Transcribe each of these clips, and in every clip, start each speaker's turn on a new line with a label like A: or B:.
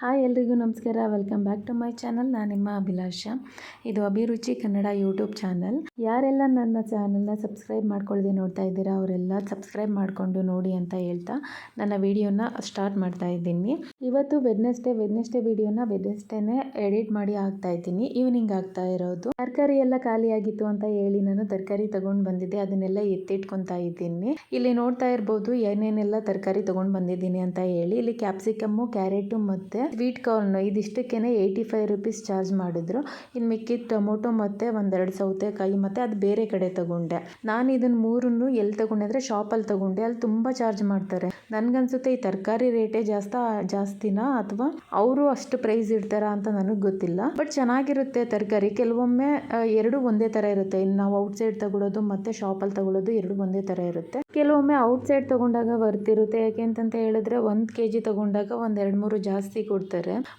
A: Hi ಎಲ್ರಿಗೂ ನಮಸ್ಕಾರ. Welcome back to my channel ನಾನು ನಿಮ್ಮ ಅಭಿಲಾಷ. ಇದು ಅಭಿರುಚಿ ಕನ್ನಡ ಯೂಟ್ಯೂಬ್ ಚಾನಲ್ ಯಾರೆಲ್ಲ ನನ್ನ ಚಾನಲ್ನ ಸಬ್ಸ್ಕ್ರೈಬ್ ಮಾಡ್ಕೊಳ್ಳದೆ ನೋಡ್ತಾ ಇದ್ದೀರಾ, ಅವರೆಲ್ಲ ಸಬ್ಸ್ಕ್ರೈಬ್ ಮಾಡಿಕೊಂಡು ನೋಡಿ ಅಂತ ಹೇಳ್ತಾ ನನ್ನ ವಿಡಿಯೋನ ಸ್ಟಾರ್ಟ್ ಮಾಡ್ತಾ ಇದ್ದೀನಿ. ಇವತ್ತು ವೆಡ್ನೆಸ್ಡೇ ವೆಡ್ನೆಸ್ಡೇ ವಿಡಿಯೋನ ವೆಡ್ನೆಸ್ಡೇನೆ ಎಡಿಟ್ ಮಾಡಿ ಹಾಕ್ತಾ ಇದ್ದೀನಿ. ಈವ್ನಿಂಗ್ ಆಗ್ತಾ ಇರೋದು. ತರಕಾರಿ ಎಲ್ಲ ಖಾಲಿಯಾಗಿತ್ತು ಅಂತ ಹೇಳಿ ನಾನು ತರಕಾರಿ ತಗೊಂಡು ಬಂದಿದ್ದೆ. ಅದನ್ನೆಲ್ಲ ಎತ್ತಿಟ್ಕೊತಾ ಇದ್ದೀನಿ. ಇಲ್ಲಿ ನೋಡ್ತಾ ಇರ್ಬೋದು ಏನೇನೆಲ್ಲ ತರಕಾರಿ ತಗೊಂಡು ಬಂದಿದ್ದೀನಿ ಅಂತ ಹೇಳಿ. ಇಲ್ಲಿ ಕ್ಯಾಪ್ಸಿಕಮ್ಮು ಕ್ಯಾರೆಟು ಮತ್ತು ಸ್ವೀಟ್ ಕಾರ್ನ್ ಇದಿಷ್ಟಕ್ಕೇನೆ ಏಯ್ಟಿ ಫೈವ್ ರುಪೀಸ್ ಚಾರ್ಜ್ ಮಾಡಿದ್ರು. ಇನ್ನು ಮಿಕ್ಕಿದ ಟೊಮೊಟೊ ಮತ್ತು ಒಂದೆರಡು ಸೌತೆಕಾಯಿ ಮತ್ತು ಅದು ಬೇರೆ ಕಡೆ ತಗೊಂಡೆ. ನಾನು ಇದನ್ನ ಮೂರನ್ನು ಎಲ್ಲಿ ತಗೊಂಡೆ ಅಂದರೆ ಶಾಪಲ್ಲಿ ತಗೊಂಡೆ. ಅಲ್ಲಿ ತುಂಬ ಚಾರ್ಜ್ ಮಾಡ್ತಾರೆ. ನನಗನ್ಸುತ್ತೆ ಈ ತರಕಾರಿ ರೇಟೇ ಜಾಸ್ತಿ, ಜಾಸ್ತಿನಾ ಅಥವಾ ಅವರು ಅಷ್ಟು ಪ್ರೈಸ್ ಇಡ್ತಾರಾ ಅಂತ ನನಗೆ ಗೊತ್ತಿಲ್ಲ. ಬಟ್ ಚೆನ್ನಾಗಿರುತ್ತೆ ತರಕಾರಿ. ಕೆಲವೊಮ್ಮೆ ಎರಡು ಒಂದೇ ಥರ ಇರುತ್ತೆ. ಇನ್ನು ನಾವು ಔಟ್ಸೈಡ್ ತಗೊಳ್ಳೋದು ಮತ್ತು ಶಾಪಲ್ಲಿ ತಗೊಳ್ಳೋದು ಎರಡು ಒಂದೇ ಥರ ಇರುತ್ತೆ. ಕೆಲವೊಮ್ಮೆ ಔಟ್ಸೈಡ್ ತಗೊಂಡಾಗ ಬರ್ತಿರುತ್ತೆ ಯಾಕೆ ಅಂತಂತ ಹೇಳಿದ್ರೆ ಒಂದು ಕೆ ಜಿ ತಗೊಂಡಾಗ ಒಂದು ಎರಡು ಮೂರು ಜಾಸ್ತಿ ಕೊಡ್ತಾರೆ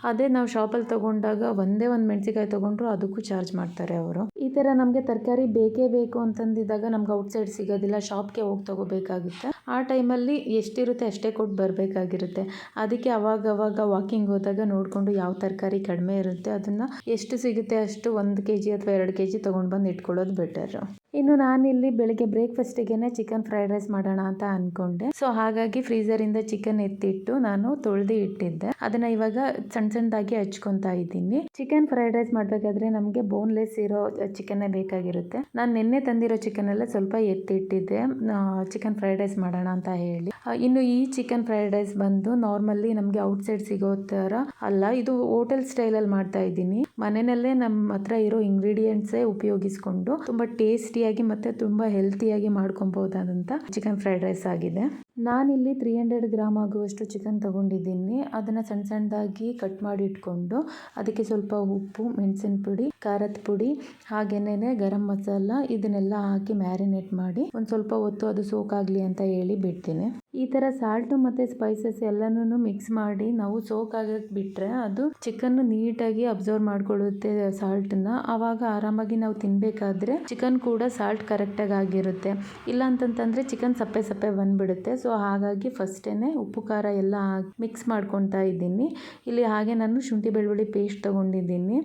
A: ಅದೇ ನಾವು ಶಾಪಲ್ಲಿ ತಗೊಂಡಾಗ ಒಂದೇ ಒಂದು ಮೆಣಸಿಕಾಯಿ ತಗೊಂಡ್ರು ಅದಕ್ಕೂ ಚಾರ್ಜ್ ಮಾಡ್ತಾರೆ ಅವರು. ಈ ಥರ ನಮಗೆ ತರಕಾರಿ ಬೇಕೇ ಬೇಕು ಅಂತಂದಿದ್ದಾಗ ನಮ್ಗೆ ಔಟ್ಸೈಡ್ ಸಿಗೋದಿಲ್ಲ ಶಾಪ್ಗೆ ಹೋಗಿ ತಗೋಬೇಕಾಗುತ್ತೆ. ಆ ಟೈಮಲ್ಲಿ ಎಷ್ಟಿರುತ್ತೆ ಅಷ್ಟೇ ಕೊಟ್ಟು ಬರಬೇಕಾಗಿರುತ್ತೆ. ಅದಕ್ಕೆ ಅವಾಗ ಅವಾಗ ವಾಕಿಂಗ್ ಹೋದಾಗ ನೋಡಿಕೊಂಡು ಯಾವ ತರಕಾರಿ ಕಡಿಮೆ ಇರುತ್ತೆ, ಅದನ್ನು ಎಷ್ಟು ಸಿಗುತ್ತೆ ಅಷ್ಟು ಒಂದು ಕೆ ಜಿ ಅಥವಾ ಎರಡು ಕೆ ಜಿ ತೊಗೊಂಡು ಬಂದು ಇಟ್ಕೊಳ್ಳೋದು ಬೆಟರ್ ಇನ್ನು ನಾನಿಲ್ಲಿ ಬೆಳಿಗ್ಗೆ ಬ್ರೇಕ್ಫಾಸ್ಟಿಗೆ ಚಿಕನ್ ಫ್ರೈಡ್ ರೈಸ್ ಮಾಡೋಣ ಅಂತ ಅನ್ಕೊಂಡೆ. ಸೊ ಹಾಗಾಗಿ ಫ್ರೀಸರಿಂದ ಚಿಕನ್ ಎತ್ತಿಟ್ಟು ನಾನು ತೊಳೆದು ಇಟ್ಟಿದ್ದೆ. ಅದನ್ನ ಇವಾಗ ಸಣ್ಣ ಸಣ್ಣದಾಗಿ ಹಚ್ಕೊತಾ ಇದ್ದೀನಿ. ಚಿಕನ್ ಫ್ರೈಡ್ ರೈಸ್ ಮಾಡಬೇಕಾದ್ರೆ ನಮಗೆ ಬೋನ್ಲೆಸ್ ಇರೋ ಚಿಕನ್ನೇ ಬೇಕಾಗಿರುತ್ತೆ. ನಾನು ನಿನ್ನೆ ತಂದಿರೋ ಚಿಕನ್ ಎಲ್ಲ ಸ್ವಲ್ಪ ಎತ್ತಿಟ್ಟಿದ್ದೆ. ಚಿಕನ್ ಫ್ರೈಡ್ ರೈಸ್ ಮಾಡೋಣ ಅಂತ ಹೇಳಿ. ಇನ್ನು ಈ ಚಿಕನ್ ಫ್ರೈಡ್ ರೈಸ್ ಬಂದು ನಾರ್ಮಲಿ ನಮಗೆ ಔಟ್ಸೈಡ್ ಸಿಗೋ ಥರ ಅಲ್ಲ, ಇದು ಹೋಟೆಲ್ ಸ್ಟೈಲಲ್ಲಿ ಮಾಡ್ತಾ ಇದ್ದೀನಿ. ಮನೆಯಲ್ಲೇ ನಮ್ಮ ಹತ್ರ ಇರೋ ಇಂಗ್ರೀಡಿಯೆಂಟ್ಸೇ ಉಪಯೋಗಿಸ್ಕೊಂಡು, ತುಂಬ ಟೇಸ್ಟಿಯಾಗಿ ಮತ್ತು ತುಂಬ ಹೆಲ್ತಿಯಾಗಿ ಮಾಡ್ಕೊಬೋದಾದಂಥ ಚಿಕನ್ ಫ್ರೈಡ್ ರೈಸ್ ಆಗಿದೆ. ನಾನಿಲ್ಲಿ ತ್ರೀ ಹಂಡ್ರೆಡ್ ಗ್ರಾಮ್ ಆಗುವಷ್ಟು ಚಿಕನ್ ತಗೊಂಡಿದ್ದೀನಿ. ಅದನ್ನು ಸಣ್ಣ ಸಣ್ಣದಾಗಿ ಕಟ್ ಮಾಡಿ ಇಟ್ಕೊಂಡು ಅದಕ್ಕೆ ಸ್ವಲ್ಪ ಉಪ್ಪು, ಮೆಣಸಿನ ಪುಡಿ, ಖಾರದ ಪುಡಿ ಹಾಗೇನೇ ಗರಂ ಮಸಾಲ ಇದನ್ನೆಲ್ಲ ಹಾಕಿ ಮ್ಯಾರಿನೇಟ್ ಮಾಡಿ ಒಂದು ಸ್ವಲ್ಪ ಹೊತ್ತು ಅದು ಸೋಕಾಗಲಿ ಅಂತ ಹೇಳಿ ಬಿಡ್ತೀನಿ. ಈ ಥರ ಸಾಲ್ಟು ಮತ್ತು ಸ್ಪೈಸಸ್ ಎಲ್ಲನೂ ಮಿಕ್ಸ್ ಮಾಡಿ ನಾವು ಸೋಕ್ ಆಗಕ್ಕೆ ಬಿಟ್ಟರೆ ಅದು ಚಿಕನ್ನು ನೀಟಾಗಿ ಅಬ್ಸರ್ವ್ ಮಾಡ್ಕೊಳ್ಳುತ್ತೆ ಸಾಲ್ಟನ್ನ ಆವಾಗ ಆರಾಮಾಗಿ ನಾವು ತಿನ್ನಬೇಕಾದ್ರೆ ಚಿಕನ್ ಕೂಡ ಸಾಲ್ಟ್ ಕರೆಕ್ಟಾಗಿ ಆಗಿರುತ್ತೆ. ಇಲ್ಲ ಅಂತಂತಂದರೆ ಚಿಕನ್ ಸಪ್ಪೆ ಸಪ್ಪೆ ಬಂದುಬಿಡುತ್ತೆ. ಸೊ ಹಾಗಾಗಿ ಫಸ್ಟೇ ಉಪ್ಪು, ಖಾರ ಎಲ್ಲ ಮಿಕ್ಸ್ ಮಾಡ್ಕೊತಾ ಇದ್ದೀನಿ. ಇಲ್ಲಿ ಹಾಗೆ ನಾನು ಶುಂಠಿ, ಬೆಳ್ಳುಳ್ಳಿ ಪೇಸ್ಟ್ ತೊಗೊಂಡಿದ್ದೀನಿ.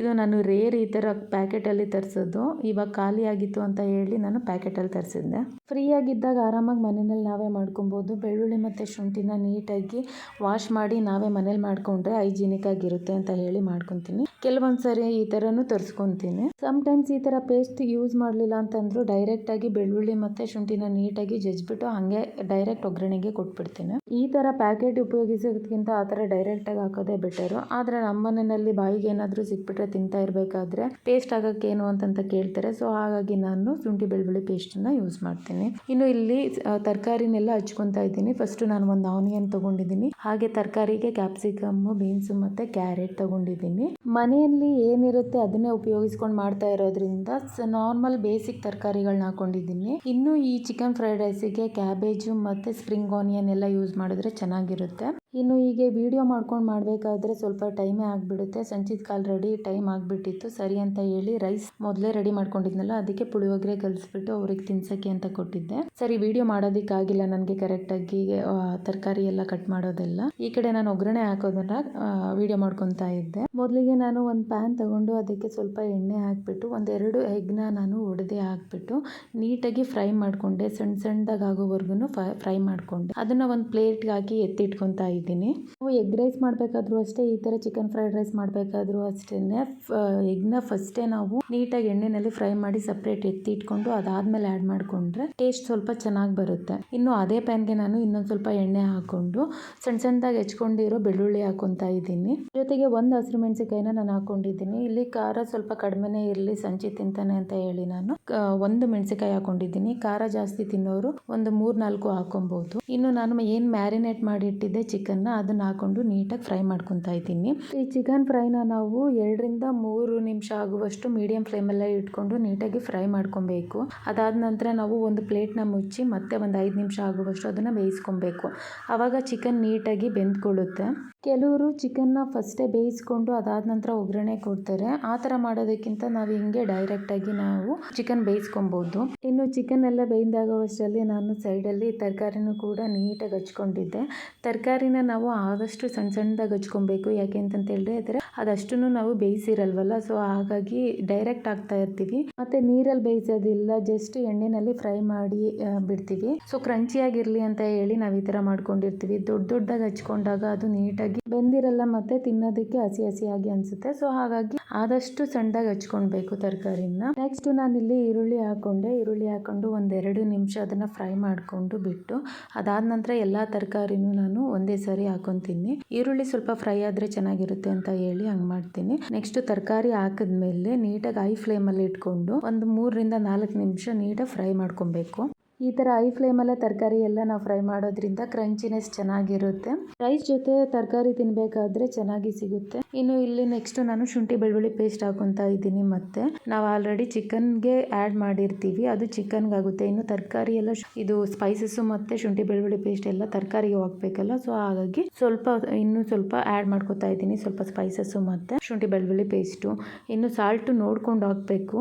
A: ಇದು ನಾನು ರೇರ್ ಈ ಥರ ಪ್ಯಾಕೆಟಲ್ಲಿ ತರಿಸೋದು. ಇವಾಗ ಖಾಲಿ ಆಗಿತ್ತು ಅಂತ ಹೇಳಿ ನಾನು ಪ್ಯಾಕೆಟಲ್ಲಿ ತರಿಸಿದ್ದೆ. ಫ್ರೀ ಆಗಿದ್ದಾಗ ಆರಾಮಾಗಿ ಮನೆಯಲ್ಲಿ ನಾವೇ ಮಾಡ್ಕೊಬೋದು. ಬೆಳ್ಳುಳ್ಳಿ ಮತ್ತು ಶುಂಠಿನ ನೀಟಾಗಿ ವಾಶ್ ಮಾಡಿ ನಾವೇ ಮನೇಲಿ ಮಾಡ್ಕೊಂಡ್ರೆ ಹೈಜಿನಿಕ್ ಆಗಿರುತ್ತೆ ಅಂತ ಹೇಳಿ ಮಾಡ್ಕೊತೀನಿ. ಕೆಲವೊಂದು ಸರಿ ಈ ಥರನೂ ತರಿಸ್ಕೊತೀನಿ. ಸಮ್ಟೈಮ್ಸ್ ಈ ಥರ ಪೇಸ್ಟ್ ಯೂಸ್ ಮಾಡಲಿಲ್ಲ ಅಂತಂದ್ರು ಡೈರೆಕ್ಟಾಗಿ ಬೆಳ್ಳುಳ್ಳಿ ಮತ್ತು ಶುಂಠಿನ ನೀಟಾಗಿ ಜಜ್ಬಿಟ್ಟು ಹಾಗೆ ಡೈರೆಕ್ಟ್ ಒಗ್ಗರಣೆಗೆ ಕೊಟ್ಬಿಡ್ತೀನಿ. ಈ ಥರ ಪ್ಯಾಕೆಟ್ ಉಪಯೋಗಿಸೋದಕ್ಕಿಂತ ಆ ಥರ ಡೈರೆಕ್ಟಾಗಿ ಹಾಕೋದೇ ಬೆಟರು ಆದರೆ ನಮ್ಮ ಮನೆಯಲ್ಲಿ ಬಾಯಿಗೆ ಏನಾದರೂ ಸಿಕ್ಬಿಟ್ರೆ ತಿಂತಾ ಇರಬೇಕಾದ್ರೆ ಟೇಸ್ಟ್ ಆಗೋಕ್ಕೇನು ಅಂತಂತ ಕೇಳ್ತಾರೆ. ಸೊ ಹಾಗಾಗಿ ನಾನು ಶುಂಠಿ ಬೆಳ್ಳುಳ್ಳಿ ಪೇಸ್ಟನ್ನು ಯೂಸ್ ಮಾಡ್ತೀನಿ. ಇನ್ನು ಇಲ್ಲಿ ತರಕಾರಿನೆಲ್ಲ ಹಚ್ಕೊತಾ ಇದ್ದೀನಿ. ಫಸ್ಟ್ ನಾನು ಒಂದು ಆನಿಯನ್ ತಗೊಂಡಿದ್ದೀನಿ. ಹಾಗೆ ತರಕಾರಿಗೆ ಕ್ಯಾಪ್ಸಿಕಮ್ ಬೀನ್ಸ್ ಮತ್ತೆ ಕ್ಯಾರೆಟ್ ತಗೊಂಡಿದ್ದೀನಿ. ಮನೆಯಲ್ಲಿ ಏನಿರುತ್ತೆ ಅದನ್ನೇ ಉಪಯೋಗಿಸ್ಕೊಂಡು ಮಾಡ್ತಾ ಇರೋದ್ರಿಂದ ನಾರ್ಮಲ್ ಬೇಸಿಕ್ ತರಕಾರಿಗಳನ್ನ ಹಾಕೊಂಡಿದ್ದೀನಿ. ಇನ್ನು ಈ ಚಿಕನ್ ಫ್ರೈಡ್ ರೈಸಿಗೆ ಕ್ಯಾಬೇಜು ಮತ್ತೆ ಸ್ಪ್ರಿಂಗ್ ಆನಿಯನ್ ಎಲ್ಲ ಯೂಸ್ ಮಾಡಿದ್ರೆ ಚೆನ್ನಾಗಿರುತ್ತೆ. ಇನ್ನು ಹೀಗೆ ವಿಡಿಯೋ ಮಾಡ್ಕೊಂಡು ಮಾಡಬೇಕಾದ್ರೆ ಸ್ವಲ್ಪ ಟೈಮೇ ಆಗಿಬಿಡುತ್ತೆ. ಸಂಚಿತ್ ಕಾಲ್ ರೆಡಿ ಟೈಮ್ ಆಗಿಬಿಟ್ಟಿತ್ತು. ಸರಿ ಅಂತ ಹೇಳಿ ರೈಸ್ ಮೊದಲೇ ರೆಡಿ ಮಾಡ್ಕೊಂಡಿದ್ನಲ್ಲ, ಅದಕ್ಕೆ ಪುಳಿಯೋಗರೆ ಕಲಿಸ್ಬಿಟ್ಟು ಅವ್ರಿಗೆ ತಿನ್ಸೋಕ್ಕೆ ಅಂತ ಕೊಟ್ಟಿದ್ದೆ. ಸರಿ, ವಿಡಿಯೋ ಮಾಡೋದಕ್ಕಾಗಿಲ್ಲ ನನಗೆ ಕರೆಕ್ಟಾಗಿ ತರಕಾರಿ ಎಲ್ಲ ಕಟ್ ಮಾಡೋದೆಲ್ಲ. ಈ ಕಡೆ ನಾನು ಒಗ್ಗರಣೆ ಹಾಕೋದನ್ನ ವೀಡಿಯೋ ಮಾಡ್ಕೊತಾ ಇದ್ದೆ. ಮೊದಲಿಗೆ ನಾನು ಒಂದು ಪ್ಯಾನ್ ತಗೊಂಡು ಅದಕ್ಕೆ ಸ್ವಲ್ಪ ಎಣ್ಣೆ ಹಾಕಿಬಿಟ್ಟು ಒಂದೆರಡು ಎಗ್ನ ನಾನು ಒಡೆದೇ ಹಾಕ್ಬಿಟ್ಟು, ನೀಟಾಗಿ ಫ್ರೈ ಮಾಡಿಕೊಂಡೆ. ಸಣ್ಣ ಸಣ್ಣದಾಗಿ ಆಗೋವರೆಗೂ ಫ್ರೈ ಮಾಡಿಕೊಂಡೆ. ಅದನ್ನು ಒಂದು ಪ್ಲೇಟ್ಗೆ ಹಾಕಿ ಎತ್ತಿಟ್ಕೊತಾ ಇದ್ದೀನಿ ನಾವು ಎಗ್ ರೈಸ್ ಮಾಡಬೇಕಾದ್ರೂ ಅಷ್ಟೇ, ಈ ಥರ ಚಿಕನ್ ಫ್ರೈಡ್ ರೈಸ್ ಮಾಡಬೇಕಾದ್ರೂ ಅಷ್ಟೇ ಎಗ್ನ ಫಸ್ಟೇ ನಾವು ನೀಟಾಗಿ ಎಣ್ಣೆನಲ್ಲಿ ಫ್ರೈ ಮಾಡಿ ಸಪ್ರೇಟ್ ಎತ್ತಿ ಇಟ್ಕೊಂಡು ಅದಾದ್ಮೇಲೆ ಆ್ಯಡ್ ಮಾಡಿಕೊಂಡ್ರೆ ಟೇಸ್ಟ್ ಸ್ವಲ್ಪ ಚೆನ್ನಾಗಿ ಬರುತ್ತೆ. ಇನ್ನು ಅದೇ ಪ್ಯಾನ್ಗೆ ನಾನು ಇನ್ನೊಂದು ಸ್ವಲ್ಪ ಎಣ್ಣೆ ಹಾಕೊಂಡು ಸಣ್ಣ ಸಣ್ಣದಾಗಿ ಹೆಚ್ಕೊಂಡಿರೋ ಬೆಳ್ಳುಳ್ಳಿ ಹಾಕೊತಾ ಇದ್ದೀನಿ. ಜೊತೆಗೆ ಒಂದು ಹಸಿರು ಮೆಣಸಿಕಾಯಿನ ನಾನು ಹಾಕೊಂಡಿದ್ದೀನಿ. ಇಲ್ಲಿ ಖಾರ ಸ್ವಲ್ಪ ಕಡಿಮೆನೇ ಇರಲಿ ಸಂಚಿ ತಿಂತಾನೆ ಅಂತ ಹೇಳಿ ನಾನು ಒಂದು ಮೆಣಸಿನಕಾಯಿ ಹಾಕೊಂಡಿದ್ದೀನಿ. ಖಾರ ಜಾಸ್ತಿ ತಿನ್ನೋರು ಒಂದು ಮೂರು ನಾಲ್ಕು ಹಾಕೊಬಹುದು ಇನ್ನು ನಾನು ಏನು ಮ್ಯಾರಿನೇಟ್ ಮಾಡಿ ಇಟ್ಟಿದ್ದೆ ಚಿಕನ್ ಅದನ್ನ ಹಾಕೊಂಡು ನೀಟಾಗಿ ಫ್ರೈ ಮಾಡ್ಕೊತಾ ಇದ್ದೀನಿ. ಈ ಚಿಕನ್ ಫ್ರೈನ ನಾವು ಎರಡರಿಂದ ಮೂರು ನಿಮಿಷ ಆಗುವಷ್ಟು ಮೀಡಿಯಂ ಫ್ಲೇಮಲ್ಲೇ ಇಟ್ಕೊಂಡು ನೀಟಾಗಿ ಫ್ರೈ ಮಾಡ್ಕೊಬೇಕು. ಅದಾದ ನಂತರ ನಾವು ಒಂದು ಪ್ಲೇಟ್ನ ಮುಚ್ಚಿ ಮತ್ತೆ ಒಂದು ಐದು ನಿಮಿಷ ಆಗುವಷ್ಟು ಅದನ್ನು ಬೇಯಿಸ್ಕೊಬೇಕು. ಆವಾಗ ಚಿಕನ್ ನೀಟಾಗಿ ಬೆಂದ್ಕೊಳ್ಳುತ್ತೆ. ಕೆಲವರು ಚಿಕನ್ನ ಫಸ್ಟೇ ಬೇಯಿಸ್ಕೊಂಡು ಅದಾದ ನಂತರ ಒಗ್ಗರಣೆ ಕೊಡ್ತಾರೆ. ಆ ಥರ ಮಾಡೋದಕ್ಕಿಂತ ನಾವು ಹಿಂಗೆ ಡೈರೆಕ್ಟಾಗಿ ನಾವು ಚಿಕನ್ ಬೇಯಿಸ್ಕೊಬೋದು. ಇನ್ನು ಚಿಕನ್ ಎಲ್ಲ ಬೇಯ್ದಾಗುವಷ್ಟರಲ್ಲಿ ನಾನು ಸೈಡಲ್ಲಿ ತರಕಾರಿನೂ ಕೂಡ ನೀಟಾಗಿ ಹಚ್ಕೊಂಡಿದ್ದೆ. ತರಕಾರಿನ ನಾವು ಆದಷ್ಟು ಸಣ್ಣ ಸಣ್ಣದಾಗಿ ಹಚ್ಕೊಬೇಕು. ಯಾಕೆ ಅಂತಂತ ಹೇಳಿದ್ರೆ ಅದಷ್ಟು ನಾವು ಬೇಯಿಸಿರಲ್ವಲ್ಲ. ಸೊ ಹಾಗಾಗಿ ಡೈರೆಕ್ಟ್ ಆಗ್ತಾ ಇರ್ತೀವಿ. ಮತ್ತೆ ನೀರಲ್ಲಿ ಬೇಯಿಸೋದಿಲ್ಲ. ಜಸ್ಟ್ ಎಣ್ಣೆನಲ್ಲಿ ಫ್ರೈ ಮಾಡಿ ಬಿಡ್ತೀವಿ. ಸೊ ಕ್ರಂಚಿಯಾಗಿರಲಿ ಅಂತ ಹೇಳಿ ನಾವು ಈ ಥರ ಮಾಡ್ಕೊಂಡಿರ್ತೀವಿ. ದೊಡ್ಡ ದೊಡ್ಡದಾಗಿ ಹಚ್ಕೊಂಡಾಗ ಅದು ನೀಟಾಗಿ ಬೆಂದಿರಲ್ಲ ಮತ್ತೆ ತಿನ್ನೋದಕ್ಕೆ ಹಸಿ ಹಸಿಯಾಗಿ ಅನ್ಸುತ್ತೆ. ಸೊ ಹಾಗಾಗಿ ಆದಷ್ಟು ಸಣ್ಣದಾಗಿ ಹಚ್ಕೊಳ್ಬೇಕು ತರಕಾರಿನ. ನೆಕ್ಸ್ಟ್ ನಾನು ಇಲ್ಲಿ ಈರುಳ್ಳಿ ಹಾಕೊಂಡೆ. ಈರುಳ್ಳಿ ಹಾಕೊಂಡು ಒಂದೆರಡು ನಿಮಿಷ ಅದನ್ನ ಫ್ರೈ ಮಾಡಿಕೊಂಡು ಬಿಟ್ಟು ಅದಾದ ನಂತರ ಎಲ್ಲ ತರಕಾರಿನೂ ನಾನು ಒಂದೇ ಸಾರಿ ಹಾಕೊಂತೀನಿ. ಈರುಳ್ಳಿ ಸ್ವಲ್ಪ ಫ್ರೈ ಆದರೆ ಚೆನ್ನಾಗಿರುತ್ತೆ ಅಂತ ಹೇಳಿ ಹಂಗೆ ಮಾಡ್ತೀನಿ. ನೆಕ್ಸ್ಟ್ ತರಕಾರಿ ಹಾಕಿದ್ಮೇಲೆ ನೀಟಾಗಿ ಹೈ ಫ್ಲೇಮಲ್ಲಿ ಇಟ್ಕೊಂಡು ಒಂದು ಮೂರರಿಂದ ನಾಲ್ಕು ನಿಮಿಷ ನೀಟಾಗಿ ಫ್ರೈ ಮಾಡ್ಕೊಬೇಕು. ಈ ಥರ ಐ ಫ್ಲೇಮಲ್ಲೇ ತರಕಾರಿ ಎಲ್ಲ ನಾವು ಫ್ರೈ ಮಾಡೋದ್ರಿಂದ ಕ್ರಂಚಿನೆಸ್ ಚೆನ್ನಾಗಿರುತ್ತೆ. ರೈಸ್ ಜೊತೆ ತರಕಾರಿ ತಿನ್ನಬೇಕಾದ್ರೆ ಚೆನ್ನಾಗಿ ಸಿಗುತ್ತೆ. ಇನ್ನು ಇಲ್ಲಿ ನೆಕ್ಸ್ಟ್ ನಾನು ಶುಂಠಿ ಬೆಳ್ಳುಳ್ಳಿ ಪೇಸ್ಟ್ ಹಾಕೊತಾ ಇದ್ದೀನಿ ಮತ್ತೆ. ನಾವು ಆಲ್ರೆಡಿ ಚಿಕನ್ಗೆ ಆ್ಯಡ್ ಮಾಡಿರ್ತೀವಿ. ಅದು ಚಿಕನ್ಗಾಗುತ್ತೆ ಇನ್ನು ತರಕಾರಿ ಎಲ್ಲ ಇದು ಸ್ಪೈಸಸ್ಸು ಮತ್ತು ಶುಂಠಿ ಬೆಳ್ಳುಳ್ಳಿ ಪೇಸ್ಟ್ ಎಲ್ಲ ತರಕಾರಿಗೆ ಹೋಗ್ಬೇಕಲ್ಲ ಸೊ ಹಾಗಾಗಿ ಸ್ವಲ್ಪ, ಇನ್ನು ಸ್ವಲ್ಪ ಆ್ಯಡ್ ಮಾಡ್ಕೊತಾ ಇದ್ದೀನಿ. ಸ್ವಲ್ಪ ಸ್ಪೈಸಸ್ಸು ಮತ್ತು ಶುಂಠಿ ಬೆಳ್ಳುಳ್ಳಿ ಪೇಸ್ಟು ಇನ್ನು ಸಾಲ್ಟು ನೋಡ್ಕೊಂಡು ಹಾಕಬೇಕು.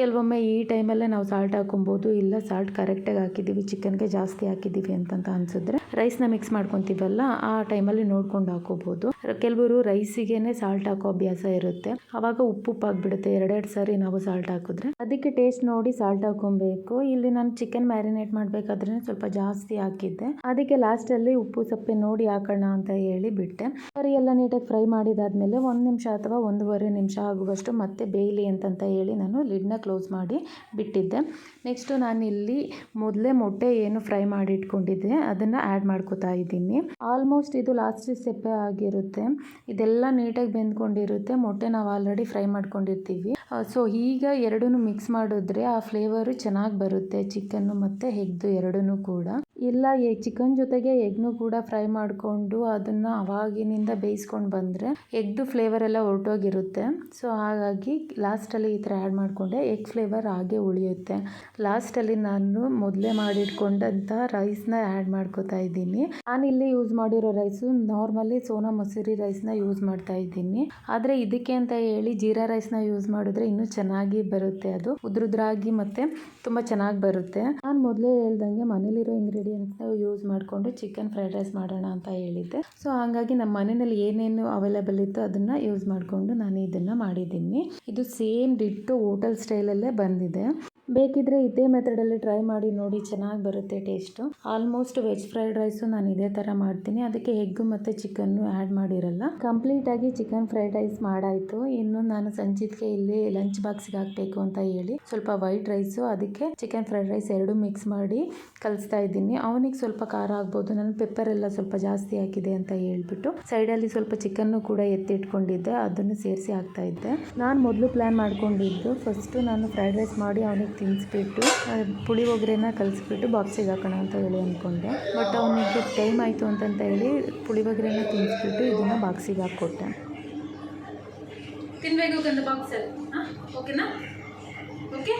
A: ಕೆಲವೊಮ್ಮೆ ಈ ಟೈಮಲ್ಲೇ ನಾವು ಸಾಲ್ಟ್ ಹಾಕೊಬೋದು ಇಲ್ಲ ಸಾಲ್ಟ್ ಕರೆಕ್ಟಾಗಿ ಹಾಕಿದ್ದೀವಿ, ಚಿಕನ್ಗೆ ಜಾಸ್ತಿ ಹಾಕಿದ್ದೀವಿ ಅಂತಂತ ಅನ್ಸಿದ್ರೆ ರೈಸ್ನ ಮಿಕ್ಸ್ ಮಾಡ್ಕೊತೀವಲ್ಲ, ಆ ಟೈಮಲ್ಲಿ ನೋಡ್ಕೊಂಡು ಹಾಕೋಬೋದು. ಕೆಲವರು ರೈಸಿಗೆ ಸಾಲ್ಟ್ ಹಾಕೋ ಅಭ್ಯಾಸ ಇರುತ್ತೆ. ಅವಾಗ ಉಪ್ಪು ಆಗಿಬಿಡುತ್ತೆ. ಎರಡೆರಡು ಸಾರಿ ನಾವು ಸಾಲ್ಟ್ ಹಾಕಿದ್ರೆ ಅದಕ್ಕೆ ಟೇಸ್ಟ್ ನೋಡಿ ಸಾಲ್ಟ್ ಹಾಕೊಬೇಕು. ಇಲ್ಲಿ ನಾನು ಚಿಕನ್ ಮ್ಯಾರಿನೇಟ್ ಮಾಡಬೇಕಾದ್ರೆ ಸ್ವಲ್ಪ ಜಾಸ್ತಿ ಹಾಕಿದ್ದೆ. ಅದಕ್ಕೆ ಲಾಸ್ಟಲ್ಲಿ ಉಪ್ಪು ಸಪ್ಪೆ ನೋಡಿ ಹಾಕೋಣ ಅಂತ ಹೇಳಿ ಬಿಟ್ಟೆ. ಕರಿ ಎಲ್ಲ ನೀಟಾಗಿ ಫ್ರೈ ಮಾಡಿದಾದ್ಮೇಲೆ ಒಂದು ನಿಮಿಷ ಅಥವಾ ಒಂದೂವರೆ ನಿಮಿಷ ಆಗುವಷ್ಟು ಮತ್ತೆ ಬೇಯಲಿ ಅಂತಂತ ಹೇಳಿ ನಾನು ಲಿಡ್ನ ಕ್ಲೋಸ್ ಮಾಡಿ ಬಿಟ್ಟಿದ್ದೆ. ನೆಕ್ಸ್ಟು ನಾನು ಇಲ್ಲಿ ಮೊದಲೇ ಮೊಟ್ಟೆ ಏನು ಫ್ರೈ ಮಾಡಿ ಇಟ್ಕೊಂಡಿದ್ದೆ ಅದನ್ನು ಆ್ಯಡ್ ಮಾಡ್ಕೋತಾ ಇದ್ದೀನಿ. ಆಲ್ಮೋಸ್ಟ್ ಇದು ಲಾಸ್ಟ್ ಸೆಪ್ಪೆ ಆಗಿರುತ್ತೆ. ಇದೆಲ್ಲ ನೀಟಾಗಿ ಬೆಂದ್ಕೊಂಡಿರುತ್ತೆ. ಮೊಟ್ಟೆ ನಾವು ಆಲ್ರೆಡಿ ಫ್ರೈ ಮಾಡ್ಕೊಂಡಿರ್ತೀವಿ. ಸೊ ಈಗ ಎರಡೂ ಮಿಕ್ಸ್ ಮಾಡಿದ್ರೆ ಆ ಫ್ಲೇವರು ಚೆನ್ನಾಗಿ ಬರುತ್ತೆ. ಚಿಕನ್ನು ಮತ್ತು ಹೆಗ್ದು ಎರಡೂ ಕೂಡ. ಇಲ್ಲ ಎಗ್ ಚಿಕನ್ ಜೊತೆಗೆ ಎಗ್ನು ಕೂಡ ಫ್ರೈ ಮಾಡಿಕೊಂಡು ಅದನ್ನು ಅವಾಗಿನಿಂದ ಬೇಯಿಸ್ಕೊಂಡು ಬಂದರೆ ಎಗ್ದು ಫ್ಲೇವರ್ ಎಲ್ಲ ಹೊರಟೋಗಿರುತ್ತೆ ಸೊ ಹಾಗಾಗಿ ಲಾಸ್ಟಲ್ಲಿ ಈ ಥರ ಆ್ಯಡ್ ಮಾಡಿಕೊಂಡೆ. ಎಗ್ ಫ್ಲೇವರ್ ಹಾಗೆ ಉಳಿಯುತ್ತೆ. ಲಾಸ್ಟಲ್ಲಿ ನಾನು ಮೊದಲೇ ಮಾಡಿಟ್ಕೊಂಡಂಥ ರೈಸ್ನ ಆ್ಯಡ್ ಮಾಡ್ಕೋತಾ ಇದ್ದೀನಿ. ಇಲ್ಲಿ ಯೂಸ್ ಮಾಡಿರೋ ರೈಸು ನಾರ್ಮಲಿ ಸೋನಾ ಮಸೂರಿ ರೈಸ್ನ ಯೂಸ್ ಮಾಡ್ತಾ ಇದ್ದೀನಿ. ಆದರೆ ಇದಕ್ಕೆ ಅಂತ ಹೇಳಿ ಜೀರಾ ರೈಸ್ನ ಯೂಸ್ ಮಾಡಿದ್ರೆ ಇನ್ನೂ ಚೆನ್ನಾಗಿ ಬರುತ್ತೆ ಅದು. ಉದ್ರುದ್ರಾಗಿ ಮತ್ತು ತುಂಬ ಚೆನ್ನಾಗಿ ಬರುತ್ತೆ. ನಾನು ಮೊದಲೇ ಹೇಳ್ದಂಗೆ ಮನೇಲಿರೋ ಇಂಗ್ರೀಡಿಯೆಂಟ್ಸ್ನ ಯೂಸ್ ಮಾಡಿಕೊಂಡು ಚಿಕನ್ ಫ್ರೈಡ್ ರೈಸ್ ಮಾಡೋಣ ಅಂತ ಹೇಳಿದ್ದೆ. ಸೊ ಹಾಗಾಗಿ ನಮ್ಮ ಮನೆಯಲ್ಲಿ ಏನೇನು ಅವೈಲೇಬಲ್ ಇತ್ತು ಅದನ್ನು ಯೂಸ್ ಮಾಡಿಕೊಂಡು ನಾನು ಇದನ್ನು ಮಾಡಿದ್ದೀನಿ. ಇದು ಸೇಮ್ ಡಿಟ್ಟು ಹೋಟೆಲ್ ಸ್ಟೈಲಲ್ಲೇ ಬಂದಿದೆ. ಬೇಕಿದ್ರೆ ಇದೇ ಮೆಥಡಲ್ಲಿ ಟ್ರೈ ಮಾಡಿ ನೋಡಿ, ಚೆನ್ನಾಗಿ ಬರುತ್ತೆ taste almost veg fried rice ನಾನು ಇದೇ ಥರ ಮಾಡ್ತೀನಿ. ಅದಕ್ಕೆ ಎಗ್ಗು ಮತ್ತು ಚಿಕನ್ನು ಆ್ಯಡ್ ಮಾಡಿರಲ್ಲ. ಕಂಪ್ಲೀಟಾಗಿ ಚಿಕನ್ ಫ್ರೈಡ್ ರೈಸ್ ಮಾಡಾಯಿತು. ಇನ್ನು ನಾನು ಸಂಜಿತ್ಗೆ ಇಲ್ಲಿ ಲಂಚ್ ಬಾಕ್ಸ್ಗೆ ಹಾಕಬೇಕು ಅಂತ ಹೇಳಿ ಸ್ವಲ್ಪ ವೈಟ್ ರೈಸು ಅದಕ್ಕೆ ಚಿಕನ್ ಫ್ರೈಡ್ ರೈಸ್ ಎರಡು ಮಿಕ್ಸ್ ಮಾಡಿ ಕಲಿಸ್ತಾ ಇದ್ದೀನಿ. ಅವನಿಗೆ ಸ್ವಲ್ಪ ಖಾರ ಆಗ್ಬೋದು. ನಾನು ಪೆಪ್ಪರ್ ಎಲ್ಲ ಸ್ವಲ್ಪ ಜಾಸ್ತಿ ಹಾಕಿದೆ ಅಂತ ಹೇಳ್ಬಿಟ್ಟು ಸೈಡಲ್ಲಿ ಸ್ವಲ್ಪ ಚಿಕನ್ನು ಕೂಡ ಎತ್ತಿಟ್ಕೊಂಡಿದ್ದೆ. ಅದನ್ನು ಸೇರಿಸಿ ಹಾಕ್ತಾ ಇದ್ದೆ. ನಾನು ಮೊದಲು ಪ್ಲ್ಯಾನ್ ಮಾಡ್ಕೊಂಡಿದ್ದು ಫಸ್ಟು ನಾನು ಫ್ರೈಡ್ ರೈಸ್ ಮಾಡಿ ಅವನಿಗೆ ತಿನ್ನಿಸ್ಬಿಟ್ಟು ಪುಳಿಯೋಗರೆನ ಕಲಿಸ್ಬಿಟ್ಟು ಬಾಕ್ಸಿಗೆ ಹಾಕೋಣ ಅಂತ ಹೇಳಿ ಅಂದ್ಕೊಂಡೆ ಬಟ್ ಅವನಿಗೆ ಟೈಮ್ ಆಯಿತು ಅಂತಂತ ಹೇಳಿ ಪುಳಿಯೋಗರೆನ ತಿನ್ನಿಸ್ಬಿಟ್ಟು ಇದನ್ನು ಬಾಕ್ಸಿಗೆ ಹಾಕ್ಕೊಟ್ಟೆ.
B: ತಿನ್ಬೇಕು ಓಕೆನಾ? ಓಕೆ?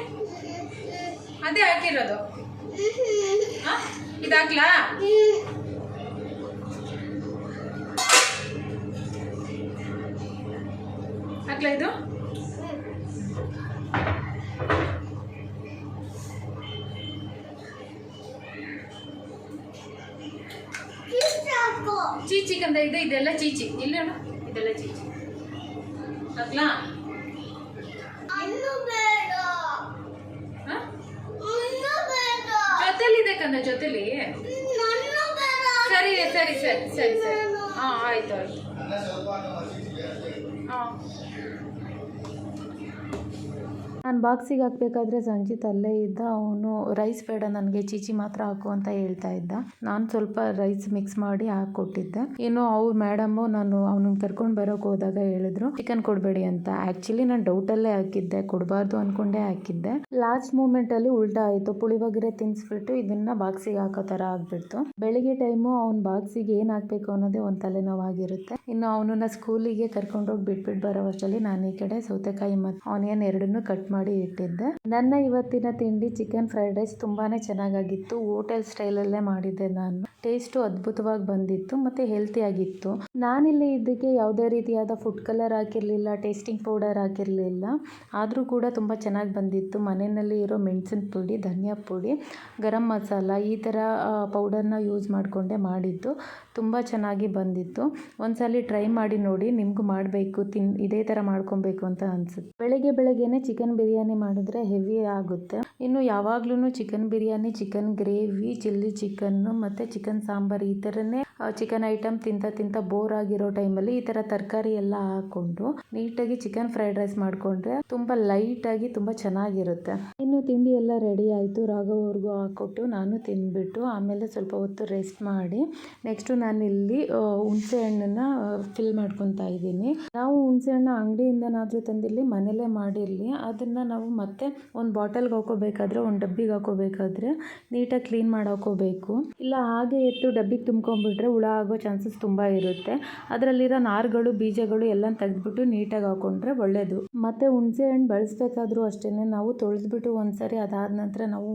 B: ಅದೇ ಹಾಕಿರೋದು. ಹಾಂ, ಇದು ಹಾಕ್ಲಾ? ಹಾಕ್ಲಾ ಇದು? ಚೀಚಿ ಕಂದ ಇದೆ ಇದೆಲ್ಲ ಚೀಚಿ. ಇಲ್ಲ ಇದೆಲ್ಲ ಚೀಚಿ. ಹ? ಜೊತೆಲಿದೆ ಕಂದ ಜೊತೆಲಿ. ಸರಿ ಸರಿ ಸರಿ ಸರಿ ಸರಿ. ಹಾಂ ಆಯ್ತು ಆಯ್ತು. ಹಾಂ.
A: ನಾನು ಬಾಕ್ಸಿಗೆ ಹಾಕಬೇಕಾದ್ರೆ ಸಂಜಿತ್ ಅಲ್ಲೇ ಇದ್ದ, ಅವನು ರೈಸ್ ಬೇಡ, ನನಗೆ ಚೀಚಿ ಮಾತ್ರ ಹಾಕು ಅಂತ ಹೇಳ್ತಾ ಇದ್ದ. ನಾನು ಸ್ವಲ್ಪ ರೈಸ್ ಮಿಕ್ಸ್ ಮಾಡಿ ಹಾಕ್ಕೊಟ್ಟಿದ್ದೆ. ಇನ್ನು ಅವ್ರ ಮೇಡಮು ನಾನು ಅವನನ್ನು ಕರ್ಕೊಂಡು ಬರೋಕೆ ಹೋದಾಗ ಹೇಳಿದ್ರು ಚಿಕನ್ ಕೊಡಬೇಡಿ ಅಂತ. ಆ್ಯಕ್ಚುಲಿ ನಾನು ಡೌಟಲ್ಲೇ ಹಾಕಿದ್ದೆ, ಕೊಡಬಾರ್ದು ಅಂದ್ಕೊಂಡೇ ಹಾಕಿದ್ದೆ. ಲಾಸ್ಟ್ ಮೂಮೆಂಟಲ್ಲಿ ಉಲ್ಟಾ ಆಯಿತು. ಪುಳಿಯೋಗರೆ ತಿನ್ನಿಸ್ಬಿಟ್ಟು ಇದನ್ನು ಬಾಕ್ಸಿಗೆ ಹಾಕೋ ಥರ ಆಗ್ಬಿಡ್ತು. ಬೆಳಿಗ್ಗೆ ಟೈಮು ಅವ್ನ ಬಾಕ್ಸಿಗೆ ಏನು ಹಾಕಬೇಕು ಅನ್ನೋದೇ ಒಂದು ತಲೆನೋವಾಗಿರುತ್ತೆ. ಇನ್ನು ಅವನನ್ನ ಸ್ಕೂಲಿಗೆ ಕರ್ಕೊಂಡೋಗಿ ಬಿಟ್ಬಿಟ್ಟು ಬರೋ ಅಷ್ಟರಲ್ಲಿ ನಾನು ಈ ಕಡೆ ಸೌತೆಕಾಯಿ ಮತ್ತು ಆನಿಯನ್ ಎರಡನ್ನೂ ಕಟ್ ಮಾಡಿ ಇಟ್ಟಿದ್ದೆ. ನನ್ನ ಇವತ್ತಿನ ತಿಂಡಿ ಚಿಕನ್ ಫ್ರೈಡ್ ರೈಸ್ ತುಂಬಾನೇ ಚೆನ್ನಾಗಾಗಿತ್ತು. ಹೋಟೆಲ್ ಸ್ಟೈಲಲ್ಲೇ ಮಾಡಿದ್ದೆ ನಾನು. ಟೇಸ್ಟು ಅದ್ಭುತವಾಗಿ ಬಂದಿತ್ತು ಮತ್ತು ಹೆಲ್ತಿಯಾಗಿತ್ತು. ನಾನಿಲ್ಲಿ ಇದಕ್ಕೆ ಯಾವುದೇ ರೀತಿಯಾದ ಫುಡ್ ಕಲರ್ ಹಾಕಿರಲಿಲ್ಲ, ಟೇಸ್ಟಿಂಗ್ ಪೌಡರ್ ಹಾಕಿರಲಿಲ್ಲ. ಆದರೂ ಕೂಡ ತುಂಬ ಚೆನ್ನಾಗಿ ಬಂದಿತ್ತು. ಮನೆಯಲ್ಲಿ ಇರೋ ಮೆಣಸಿನ ಪುಡಿ, ಧನಿಯಾ ಪುಡಿ, ಗರಂ ಮಸಾಲ ಈ ಥರ ಪೌಡರ್ನ ಯೂಸ್ ಮಾಡಿಕೊಂಡೆ ಮಾಡಿದ್ದು ತುಂಬ ಚೆನ್ನಾಗಿ ಬಂದಿತ್ತು. ಒಂದ್ಸಲಿ ಟ್ರೈ ಮಾಡಿ ನೋಡಿ, ನಿಮಗೂ ಮಾಡಬೇಕು, ತಿನ್, ಇದೇ ಥರ ಮಾಡ್ಕೊಬೇಕು ಅಂತ ಅನಿಸುತ್ತೆ. ಬೆಳಗ್ಗೆ ಬೆಳಗ್ಗೆನೆ ಚಿಕನ್ ಬಿರಿಯಾನಿ ಮಾಡಿದ್ರೆ ಹೆವಿ ಆಗುತ್ತೆ. ಇನ್ನು ಯಾವಾಗ್ಲೂ chicken biryani chicken gravy chilli chicken ಮತ್ತೆ ಚಿಕನ್ ಸಾಂಬಾರ್ ಈ ಥರನೇ ಚಿಕನ್ ಐಟಮ್ ತಿಂತ ತಿಂತ ಬೋರ್ ಆಗಿರೋ ಟೈಮಲ್ಲಿ ಈ ಥರ ತರಕಾರಿ ಎಲ್ಲ ಹಾಕ್ಕೊಂಡು ನೀಟಾಗಿ ಚಿಕನ್ ಫ್ರೈಡ್ ರೈಸ್ ಮಾಡಿಕೊಂಡ್ರೆ ತುಂಬ ಲೈಟಾಗಿ ತುಂಬ ಚೆನ್ನಾಗಿರುತ್ತೆ. ಇನ್ನು ತಿಂಡಿ ಎಲ್ಲ ರೆಡಿ ಆಯಿತು. ರಾಘವ್ ಅವ್ರಿಗೂ ಹಾಕ್ಕೊಟ್ಟು ನಾನು ತಿಂದ್ಬಿಟ್ಟು ಆಮೇಲೆ ಸ್ವಲ್ಪ ಹೊತ್ತು ರೆಸ್ಟ್ ಮಾಡಿ ನೆಕ್ಸ್ಟು ನಾನಿಲ್ಲಿ ಹುಣಸೆ ಹಣ್ಣನ್ನು ಫಿಲ್ ಮಾಡ್ಕೊತಾ ಇದ್ದೀನಿ. ನಾವು ಹುಣಸೆ ಹಣ್ಣು ಅಂಗಡಿಯಿಂದನಾದರೂ ತಂದಿರಲಿ, ಮನೇಲೇ ಮಾಡಿರಲಿ. ಅದನ್ನು ನಾವು ಮತ್ತೆ ಒಂದು ಬಾಟಲ್ಗೆ ಹಾಕೋಬೇಕಾದ್ರೆ ಒಂದು ಡಬ್ಬಿಗೆ ಹಾಕೋಬೇಕಾದ್ರೆ ನೀಟಾಗಿ ಕ್ಲೀನ್ ಮಾಡಿ ಹಾಕೋಬೇಕು ಇಲ್ಲ ಹಾಗೆ ಎತ್ತು ಡಬ್ಬಿಗೆ ತುಂಬ್ಕೊಂಡ್ಬಿಟ್ರೆ ಹುಳ ಆಗೋ ಚಾನ್ಸಸ್ ತುಂಬ ಇರುತ್ತೆ. ಅದರಲ್ಲಿರೋ ನಾರುಗಳು, ಬೀಜಗಳು ಎಲ್ಲ ತೆಗೆದ್ಬಿಟ್ಟು ನೀಟಾಗಿ ಹಾಕೊಂಡ್ರೆ ಒಳ್ಳೆಯದು ಮತ್ತು ಹುಣಸೆ ಹಣ್ಣು ಬಳಸಬೇಕಾದ್ರೂ ಅಷ್ಟೇ ನಾವು ತೊಳೆದ್ಬಿಟ್ಟು ಒಂದ್ಸರಿ ಅದಾದ ನಂತರ ನಾವು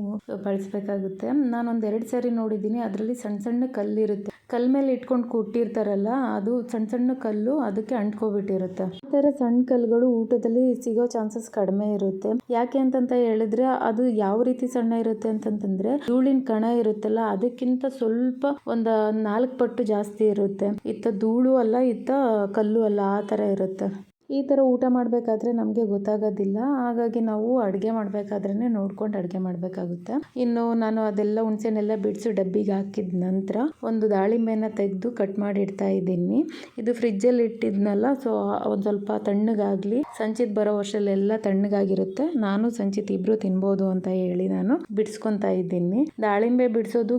A: ಬಳಸಬೇಕಾಗುತ್ತೆ. ನಾನೊಂದು ಎರಡು ಸರಿ ನೋಡಿದ್ದೀನಿ ಅದರಲ್ಲಿ ಸಣ್ಣ ಸಣ್ಣ ಕಲ್ಲಿರುತ್ತೆ. ಕಲ್ ಮೇಲೆ ಇಟ್ಕೊಂಡು ಕೊಟ್ಟಿರ್ತಾರಲ್ಲ ಅದು ಸಣ್ಣ ಸಣ್ಣ ಕಲ್ಲು ಅದಕ್ಕೆ ಅಂಟ್ಕೊಬಿಟ್ಟಿರುತ್ತೆ. ಈ ಥರ ಸಣ್ಣ ಕಲ್ಲುಗಳು ಊಟದಲ್ಲಿ ಸಿಗೋ ಚಾನ್ಸಸ್ ಕಡಿಮೆ ಇರುತ್ತೆ. ಯಾಕೆ ಅಂತಂತ ಹೇಳಿದ್ರೆ, ಅದು ಯಾವ ರೀತಿ ಸಣ್ಣ ಇರುತ್ತೆ ಅಂತಂತಂದ್ರೆ, ಧೂಳಿನ ಕಣ ಇರುತ್ತಲ್ಲ, ಅದಕ್ಕಿಂತ ಸ್ವಲ್ಪ ಒಂದು ನಾಲ್ಕು ಪಟ್ಟು ಜಾಸ್ತಿ ಇರುತ್ತೆ. ಇತ್ತ ಧೂಳು ಅಲ್ಲ ಇತ್ತ ಕಲ್ಲು ಅಲ್ಲ ಆ ಥರ ಇರುತ್ತೆ. ಈ ಥರ ಊಟ ಮಾಡಬೇಕಾದ್ರೆ ನಮಗೆ ಗೊತ್ತಾಗೋದಿಲ್ಲ. ಹಾಗಾಗಿ ನಾವು ಅಡುಗೆ ಮಾಡಬೇಕಾದ್ರೇ ನೋಡ್ಕೊಂಡು ಅಡುಗೆ ಮಾಡಬೇಕಾಗುತ್ತೆ. ಇನ್ನು ನಾನು ಅದೆಲ್ಲ ಹುಣಸೆನೆಲ್ಲ ಬಿಡಿಸಿ ಡಬ್ಬಿಗೆ ಹಾಕಿದ ನಂತರ ಒಂದು ದಾಳಿಂಬೆನ ತೆಗೆದು ಕಟ್ ಮಾಡಿ ಇಡ್ತಾ ಇದ್ದೀನಿ. ಇದು ಫ್ರಿಜ್ಜಲ್ಲಿ ಇಟ್ಟಿದ್ನಲ್ಲ, ಸೊ ಒಂದು ಸ್ವಲ್ಪ ತಣ್ಣಗಾಗಲಿ ಸಂಚಿತ್ ಬರೋ ವರ್ಷಲ್ಲೆಲ್ಲ ತಣ್ಣಗಾಗಿರುತ್ತೆ. ನಾನು, ಸಂಚಿತ್ ಇಬ್ಬರು ತಿನ್ಬೋದು ಅಂತ ಹೇಳಿ ನಾನು ಬಿಡಿಸ್ಕೊತಾ ಇದ್ದೀನಿ. ದಾಳಿಂಬೆ ಬಿಡಿಸೋದು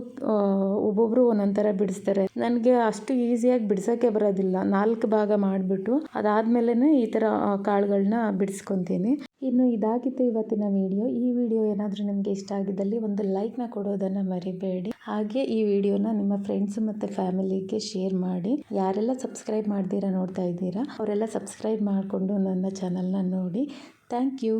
A: ಒಬ್ಬೊಬ್ರು ಒಂದೊಂಥರ ಥರ ಬಿಡಿಸ್ತಾರೆ. ನನಗೆ ಅಷ್ಟು ಈಸಿಯಾಗಿ ಬಿಡಿಸೋಕ್ಕೆ ಬರೋದಿಲ್ಲ. ನಾಲ್ಕು ಭಾಗ ಮಾಡಿಬಿಟ್ಟು ಅದಾದ್ಮೇಲೆ ಈ ಥರ ಕಾಳುಗಳನ್ನ ಬಿಡಿಸ್ಕೊತೀನಿ. ಇನ್ನು ಇದಾಗಿತ್ತು ಇವತ್ತಿನ ವಿಡಿಯೋ. ಈ ವಿಡಿಯೋ ಏನಾದರೂ ನಿಮಗೆ ಇಷ್ಟ ಆಗಿದ್ದಲ್ಲಿ ಒಂದು ಲೈಕ್ನ ಕೊಡೋದನ್ನು ಮರಿಬೇಡಿ. ಹಾಗೆ ಈ ವಿಡಿಯೋನ ನಿಮ್ಮ ಫ್ರೆಂಡ್ಸ್ ಮತ್ತು ಫ್ಯಾಮಿಲಿಗೆ ಶೇರ್ ಮಾಡಿ. ಯಾರೆಲ್ಲ ಸಬ್ಸ್ಕ್ರೈಬ್ ಮಾಡ್ದಿರಾ ನೋಡ್ತಾ ಇದ್ದೀರಾ, ಅವರೆಲ್ಲ ಸಬ್ಸ್ಕ್ರೈಬ್ ಮಾಡಿಕೊಂಡು ನನ್ನ ಚಾನಲ್ನ ನೋಡಿ. Thank you.